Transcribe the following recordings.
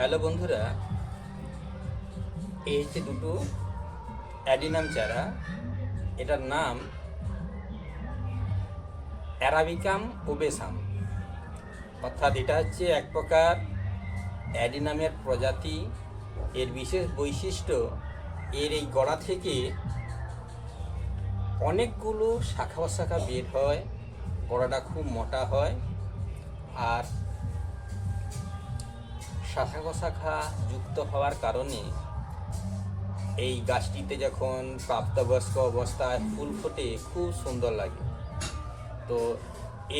Hello বন্ধুরা, এই হচ্ছে দুটো অ্যাডিনাম চারা, এটার নাম অ্যারাবিকাম ওবেসাম। অর্থাৎ এটা হচ্ছে এক প্রকার অ্যাডিনামের প্রজাতি। এর বিশেষ বৈশিষ্ট্য, এর এই গড়া থেকে অনেকগুলো শাখা শাখা বের হয়, গড়াটা খুব মোটা হয়, আর শাখা শাখা যুক্ত হওয়ার কারণে এই গাছটিতে যখন প্রাপ্তবয়স্ক অবস্থায় ফুল ফোটে, খুব সুন্দর লাগে। তো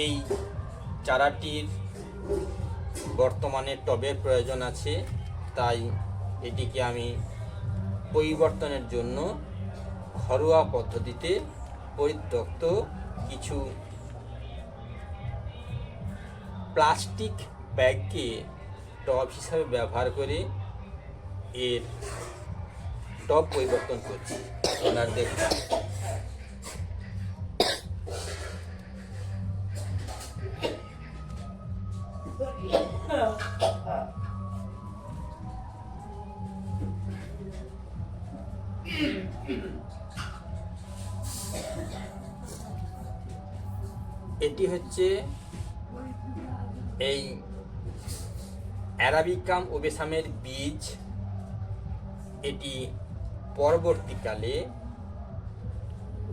এই চারাটির বর্তমানে টবের প্রয়োজন আছে, তাই এটিকে আমি পরিবর্তনের জন্য ঘরোয়া পদ্ধতিতে পরিত্যক্ত কিছু প্লাস্টিক ব্যাগকে টব হিসাবে ব্যবহার করে এর টব পরিবর্তন করছি। ওনার দেখুন। এটি হচ্ছে এই অ্যারাবিকাম ওবেসামের বীজ, এটি পরবর্তীকালে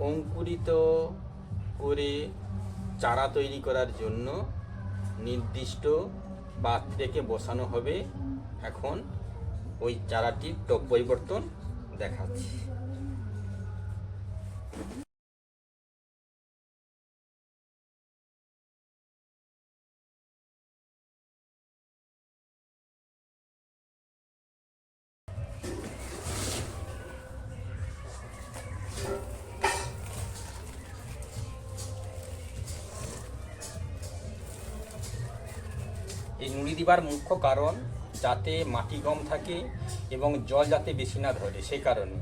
অঙ্কুরিত করে চারা তৈরি করার জন্য নির্দিষ্ট পাত্রেকে বসানো হবে। এখন ওই চারাটির টপ পরিবর্তন দেখাচ্ছি। এই নুড়ি দিবার মুখ্য কারণ যাতে মাটি কম থাকে এবং জল যাতে বেশি না ধরে সেই কারণে।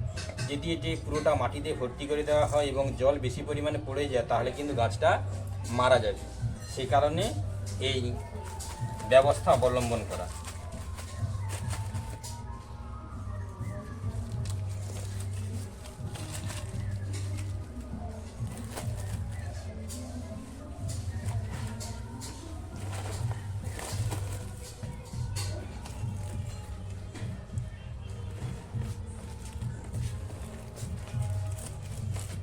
যদি এটি পুরোটা মাটিতে ভর্তি করে দেওয়া হয় এবং জল বেশি পরিমাণে পড়ে যায়, তাহলে কিন্তু গাছটা মারা যাবে। সেই কারণে এই ব্যবস্থা অবলম্বন করা।